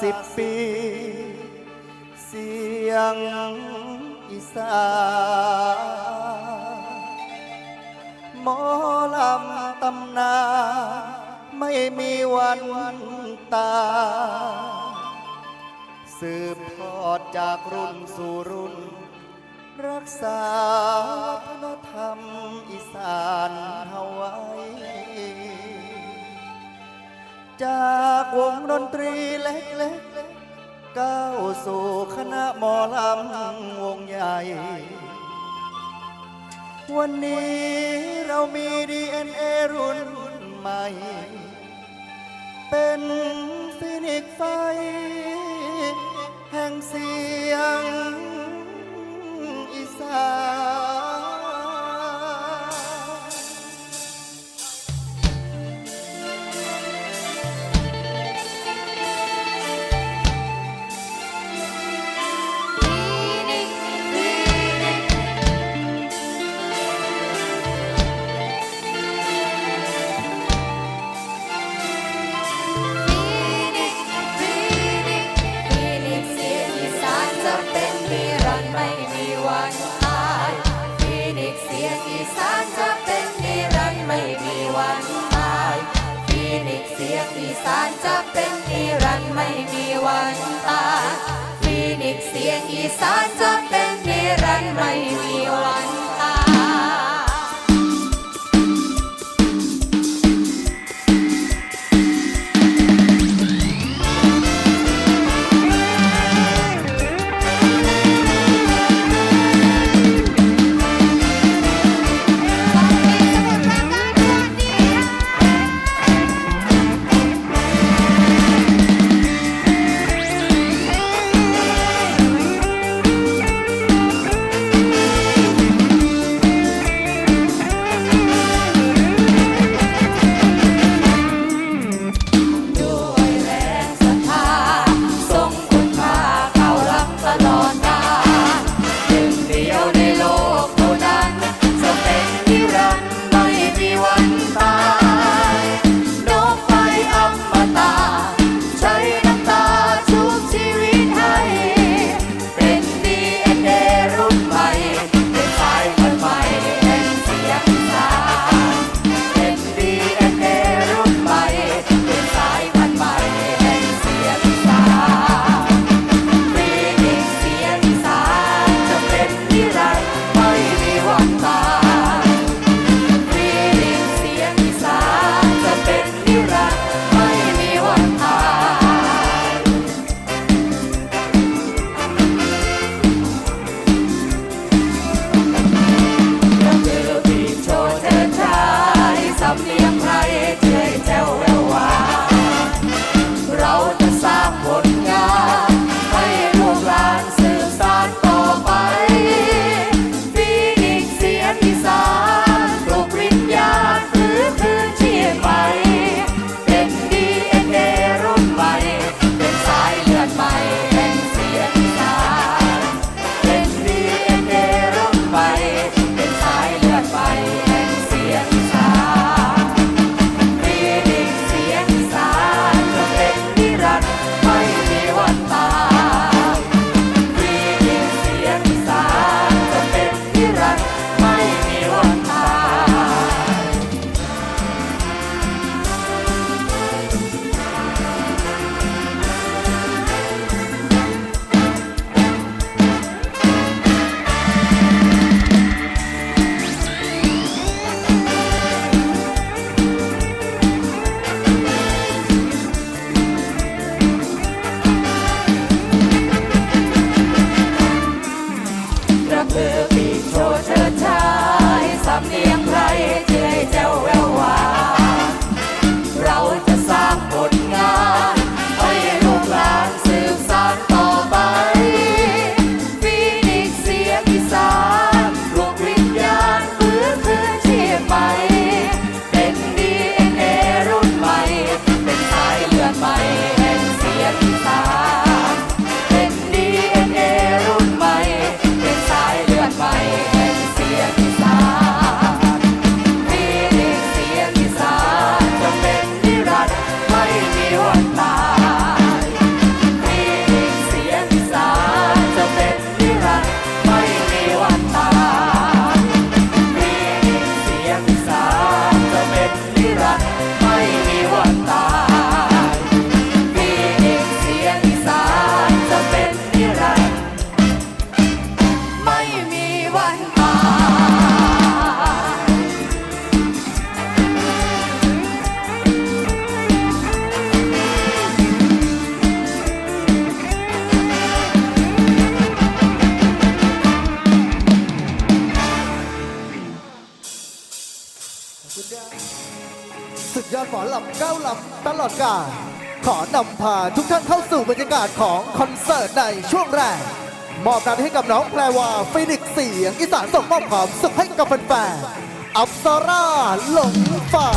สิบปี เสียงอีสานหมอลำตำนา ไม่มีวันตา สืบทอดจากรุ่นสู่รุ่น รักษาพัฒนธรรมอีสานเอาไว้ จากวงดนตรีเล็กๆก้าวสู่คณะมอลำวงใหญ่ วันนี้เรามีดีเอ็นเอรุ่นใหม่ เป็นฟินิกไฟ แห่งเสีาศของคอนเสิร์ตในช่วงแรก มอบนั้นให้กับน้องแพรว่าฟินิกเสียงอีสานส่งมอบความสุขให้กับแฟนๆอัปซาร่าหลงฟ้า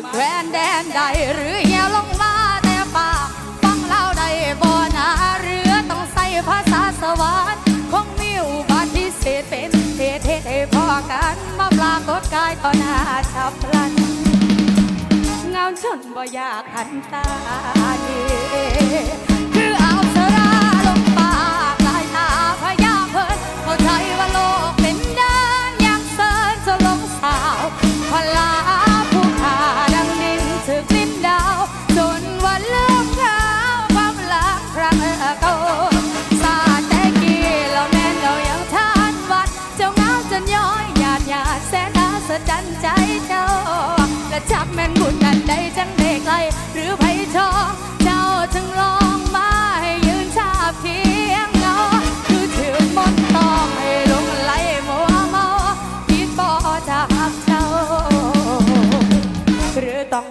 ศึกแวนแดนใดหรือเหี่ยวลงมาแต่ป่าฟังเล่าใดบ่อนาเรือต้องใส่ภาษาสวรรค์คงมิวบัติเศษเป็นเทเทเทตุพอกันมาปลากฏกายต่อหน้าฉับพลันเงาชนบ่อยากหันตาเด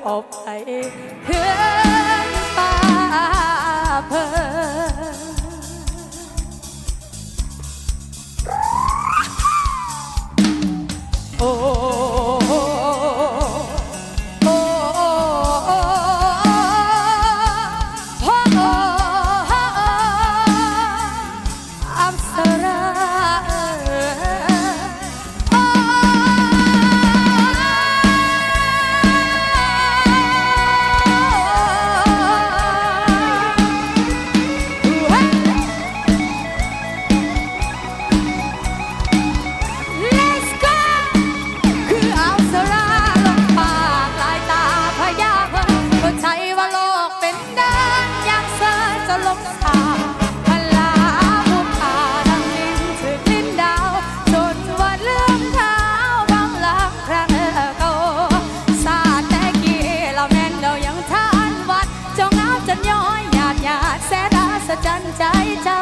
อบไปเพื่อนป่าเพิ่ สลาพบุตางลิ้นถึกลิ้นดาวจนวันลืมเท้าบางหลังครั้เก่าสาดต่กี้เราแม่นเรายังทานวัดจงเอาจนย้อยหยาดหยาดแสราสจันใจเจ้า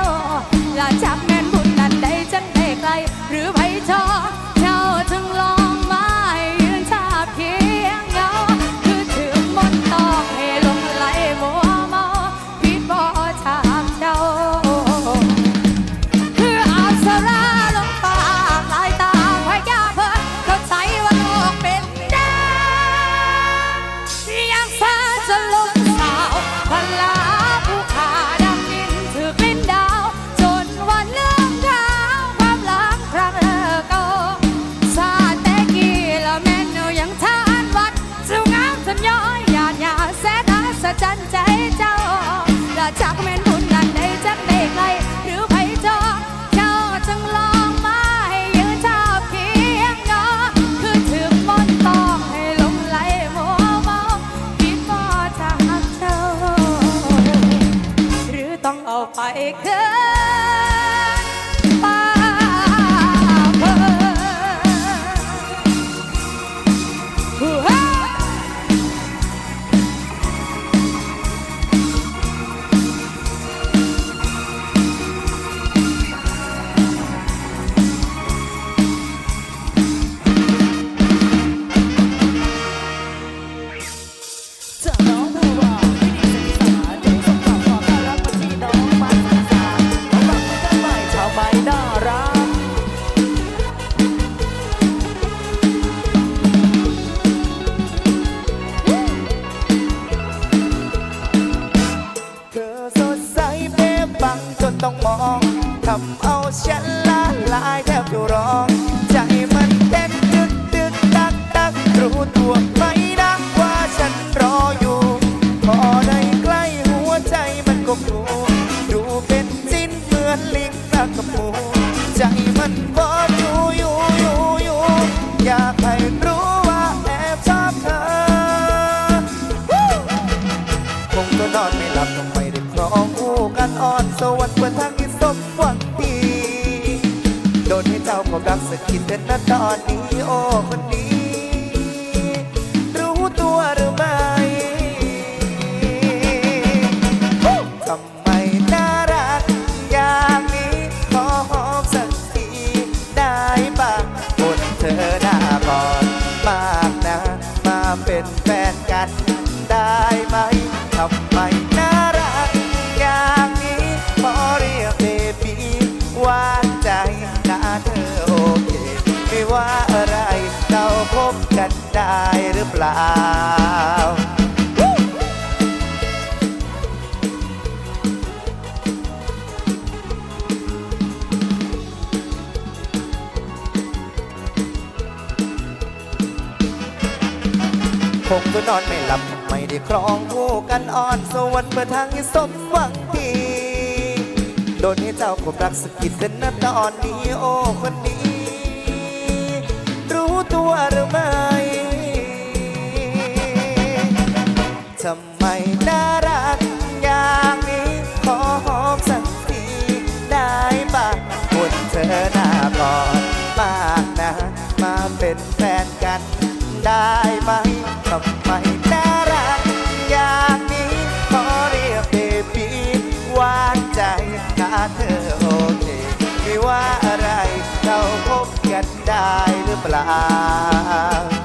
ลาจากแม่นบุญนั้นได้จันได้ไกลหรือไพ่ชอ องคู่กันอ่อนสวรรค์เพื่ทางที่สมหวังดี โดนให้เจ้าความรักสะกิดแต่ณตอนนี้โอ้คนดี คงก็นอนไม่หลับ ไม่ได้ครองคู่กันอ่อน สวรรค์เพื่อทางให้สมหวังดีโดนให้เจ้าควรักสกิดเส้นนัตอนนี้โอ้คนนี้ รู้ตัวหรือไม่ทำไมน่ารักอย่างนี้ขอหอมสักทีได้ปะคุณเธอหน้าก่อนมากนะ มาเป็นแฟนกันได้ เธอโอเคไม่ว่าอะไร เราพบกันได้หรือเปล่า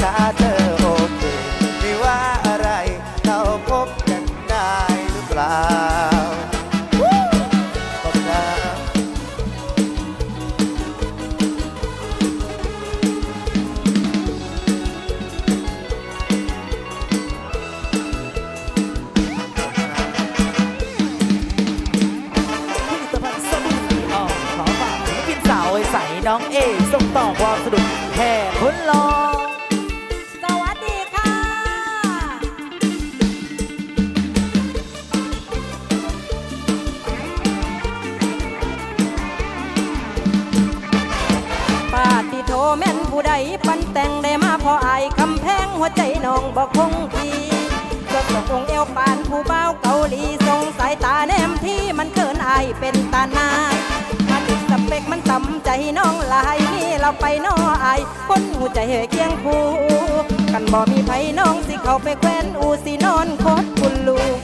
ሳተው หัวใจน้องบอกคงทีเกิดส่งองเอวปานผู้เบ้าเกาหลีทรงสายตาแนมที่มันเกินอายเป็นตาหน้ามาติดสเปกมันต่ำใจน้องลายนี่เราไปน้ออายคนหูใจเหยเคียงคู่กันบ่มีไผน้องสิเขาไปแคว้นอูสินอนโคตรคุณลูก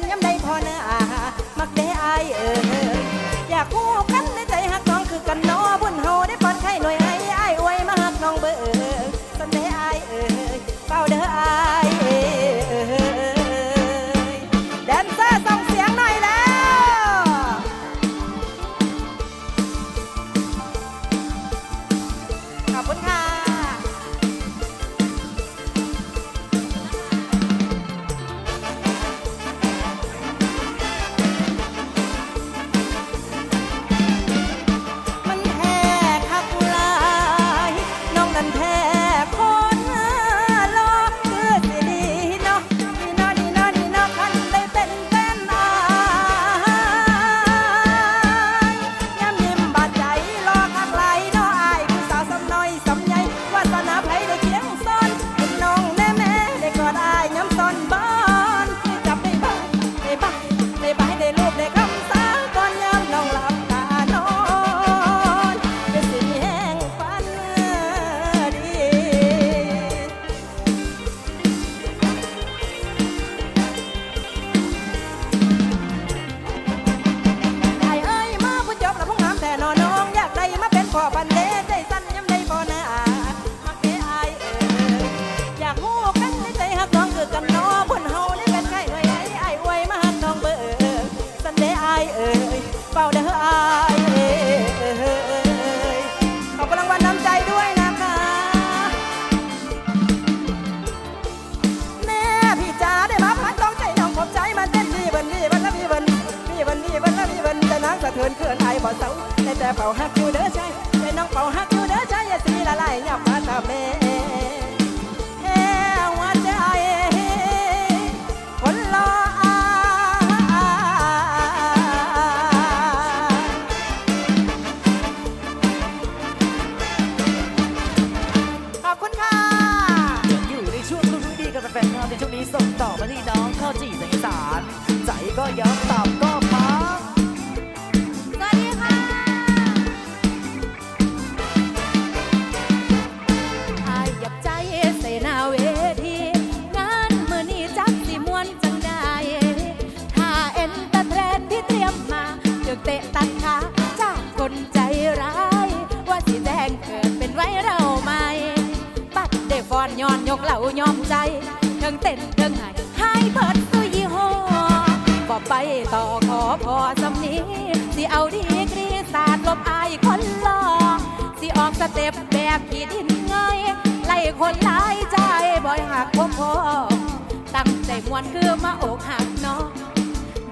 xanh nhắm ม่เป่าฮักอยู่เด้อใจแต่น้องเป่าฮักอยู่เด้อใจอย่าสีละลายหยับมาตาแม่แห่หัวใจคนรออาขอบคุณค่ะ อยู่ในช่วงรุ่นดีกับแฟนๆครับในช่วงนี้ส่งต่อมาที่น้องข้าวจี่เสียสานใจก็ย้ำตับก็ บ่ยอมใจเทิงเต้นเทิงหายให้เพิดสุยี่ห้อบอกไปต่อขอพอสำนีสิเอาดีกรีศาสาดลบอายคนหลอกสิออกสเต็ปแบบขีดินง่ายไล่คนหลายใจบ่อยหักพอพอตั้งใจมวนคือมาอกหักเนาะ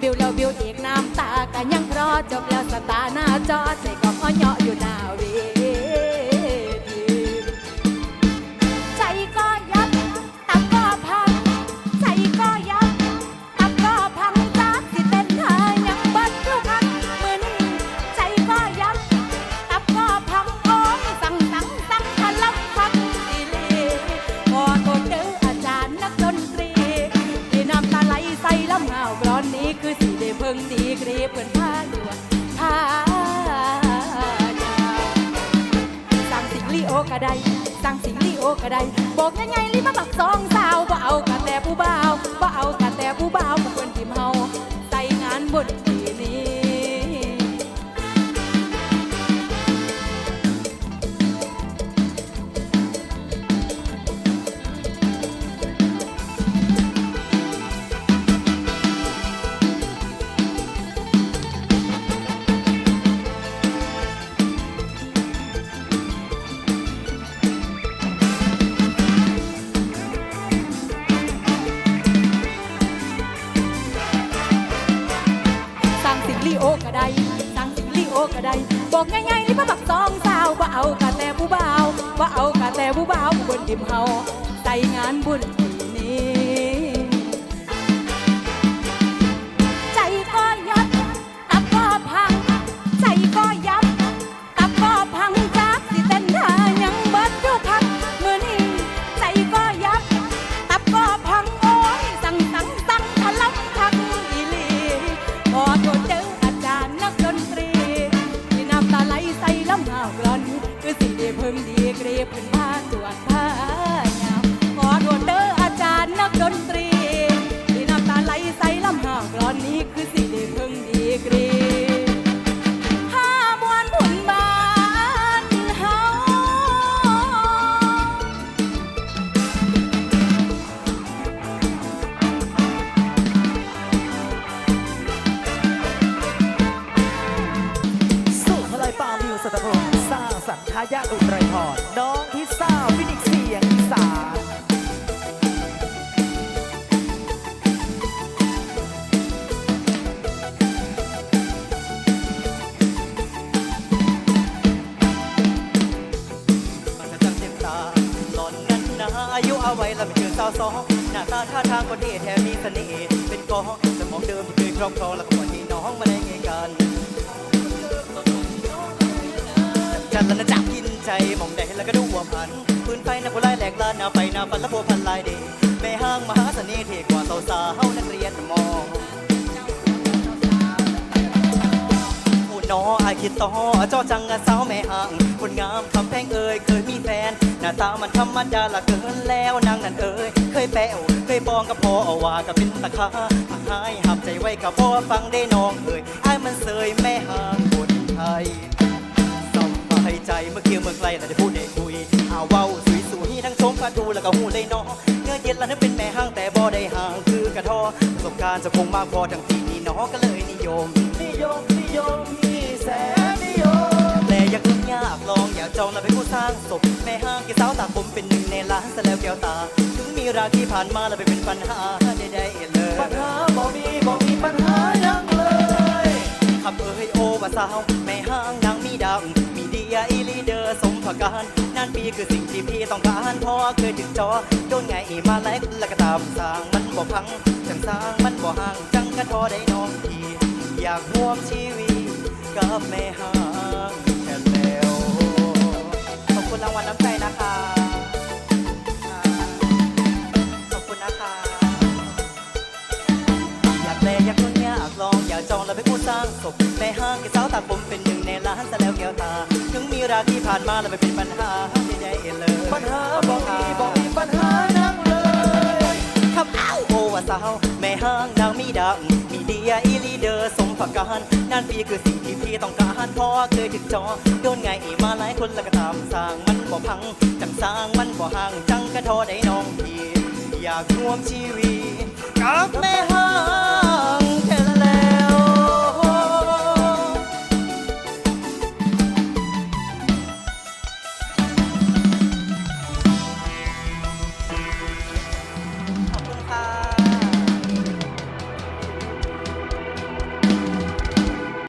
บิวแล้วบิวอีกน้ำตากันยังรอจบแล้วสตาร์หน้าจอใจก็อ้อเหยาะอยู่หน้าเว ก็ไดบอกยังไงลิมาบักสองสาวบ่เอากะแต่ผู้บ่าวบ่เอากะ สองหน้าตาท่าทางก็ดีแถมมีเสน่ห์เป็นกองสมองเดิมที่เคยครอบครองแล้วก็วันนี้น้องมาได้ไงกันจันแล้วนะจับกินใจมองได้แล้วก็ดูว่าพันปืนไฟนะผู้ไล่แหลกลานนาไปน้าฟันและบัวพันลายเดยแม่ห้างมหาเสน่ห์เทกว่าสาวสาวนักเรียนมอผู้น้ออาคิดต่อเจ้าจังอะสาวแม่อ่างคนงามคำแพงเอ่ยเคยมีแฟน น้าตามันธรรมดาละเกินแล้วนางนั่นเอ่ยเคยแป้วเคยปองกับพ่อเอาว่ากับเป็นตะคาหายหับใจไว้กับพ่อฟังได้น้องเอ่ยอายมันเสยแม่หางคนไทยสบายใจเมื่องไกลแต่ได้พูดได้คุยเอาเว้าสวยสวยทั้งชมก็ดูแล้วก็หูเลยเนาะเงยเย็นแล้วนึกเป็นแม่ห้างแต่บ่ได้ห่างคือกระทอประสบการณ์จะคงมากพอทั้งที่นี่เนาะก็เลยนิยมนิยมนิยมพี่แสนนิยมแต่อยากลุ้นอยากลองอยากจองแล้วเป็นผู้สร้างศพแม่ห้างกสาว ตาผมเป็นหนึ่งในล้านซะแล้วแก้วตา ถึงมีราที่ผ่านมาแล้วไปเป็นปัญหาใดๆเลยปัญหาบ่มีบ่มีปัญหายังเลยขับเอ้ยโอว่าสาวแม่ห้างนางมีดัง มีเดียอีลีเดอร์สมพการนั่นปีคือสิ่งที่พี่ต้องการพราะเคยถึงจอโดนไงมาแลกแล้วก็ตามสร้างมันบ่พังจังสร้างมันบ่ห่างจังกระทอได้น้องทีอยากร่วมชีวิตกับแม่ห้างแค่แล้ว คุณรางวัลน้ำใจนะคะขอบคุณนะคะ อยากแลอยากลุ้นอยากลองอยากจองแล้วไปผู้สร้างศพแม่ห้างแกสาวตาผมเป็นหนึ่งในล้านซะแล้วแก้วตา ถึงมีราที่ผ่านมาแล้วไปเป็นปัญหาใหญ่ๆเลยปัญหาบ่มีบ่มีปัญหายังเลยครับอ้า ว่าสาวแม่ห้างนางมีดังมีเดียอีลีเดอร์สมประการนั่นปีคือสิ่งที่พี่ต้องการพอเคยถึงจอโดนไงมาหลายคนแล้วก็ตามสร้างมันบ่พัง จังสร้างมันบ่ห่างจังกระทอได้น้องพี่อยากรวมชีวิตกับแม่ห้าง